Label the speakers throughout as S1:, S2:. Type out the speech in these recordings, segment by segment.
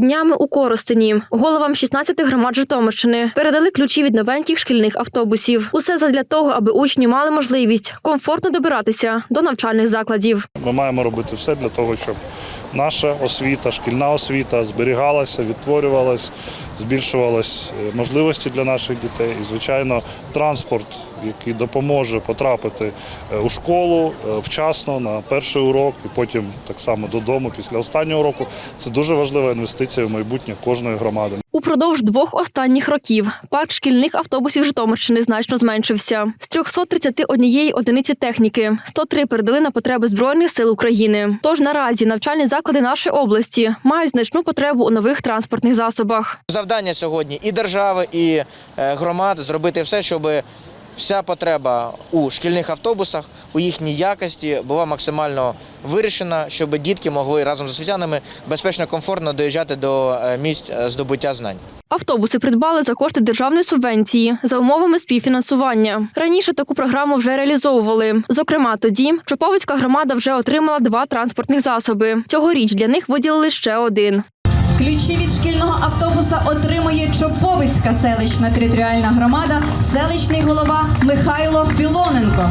S1: Днями у Коростені головам 16 громад Житомирщини передали ключі від новеньких шкільних автобусів. Усе задля того, аби учні мали можливість комфортно добиратися до навчальних закладів.
S2: Ми маємо робити все для того, щоб наша освіта, шкільна освіта зберігалася, відтворювалась, збільшувались е, можливості для наших дітей. І, звичайно, транспорт, який допоможе потрапити е, у школу е, вчасно на перший урок і потім так само додому після останнього уроку. Це дуже важлива інвестиція в майбутнє кожної громади.
S1: Упродовж двох останніх років парк шкільних автобусів Житомирщини значно зменшився. З 331 одиниці техніки 103 передали на потреби Збройних сил України. Тож наразі навчальні заклади нашої області мають значну потребу у нових транспортних засобах.
S3: Завдання сьогодні і держави, і е, громад зробити все, щоб вся потреба у шкільних автобусах, у їхній якості була максимально вирішена, щоб дітки могли разом з освітянами безпечно, комфортно доїжджати до е, місць е, здобуття знань.
S1: Автобуси придбали за кошти державної субвенції за умовами співфінансування. Раніше таку програму вже реалізовували. Зокрема, тоді Чоповицька громада вже отримала два транспортних засоби. Цьогоріч для них виділили ще один.
S4: Ключі від шкільного автобуса отримує Чоповицька селищна територіальна громада, селищний голова Михайло Філоненко.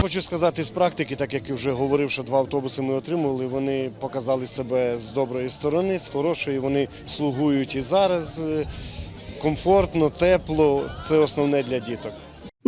S5: Хочу сказати з практики, так як я вже говорив, що два автобуси ми отримали. Вони показали себе з доброї сторони, з хорошої. Вони слугують і зараз е, комфортно, тепло. Це основне для діток.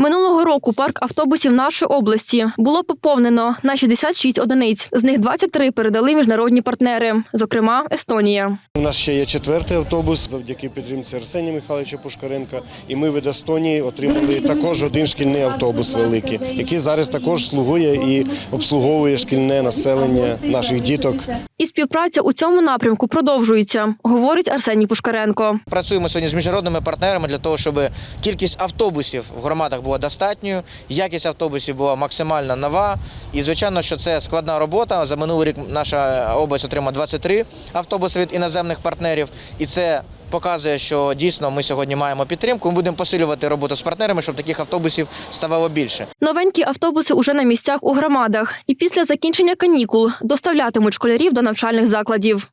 S1: Минулого року парк автобусів нашої області було поповнено на 66 одиниць. З них 23 передали міжнародні партнери, зокрема Естонія.
S5: У нас ще є четвертий автобус завдяки підтримці Арсенія Михайловича Пушкаренка. І ми від Естонії отримали також один шкільний автобус великий, який зараз також слугує і обслуговує шкільне населення наших діток.
S1: І співпраця у цьому напрямку продовжується, говорить Арсеній Пушкаренко.
S3: Працюємо сьогодні з міжнародними партнерами для того, щоб кількість автобусів в громадах була достатньою, якість автобусів була максимально нова. І звичайно, що це складна робота. За минулий рік наша область отримала 23 автобуси від іноземних партнерів, і це показує, що дійсно ми сьогодні маємо підтримку. Ми будемо посилювати роботу з партнерами, щоб таких автобусів ставало більше.
S1: Новенькі автобуси уже на місцях у громадах і після закінчення канікул доставлятимуть школярів до навчальних закладів.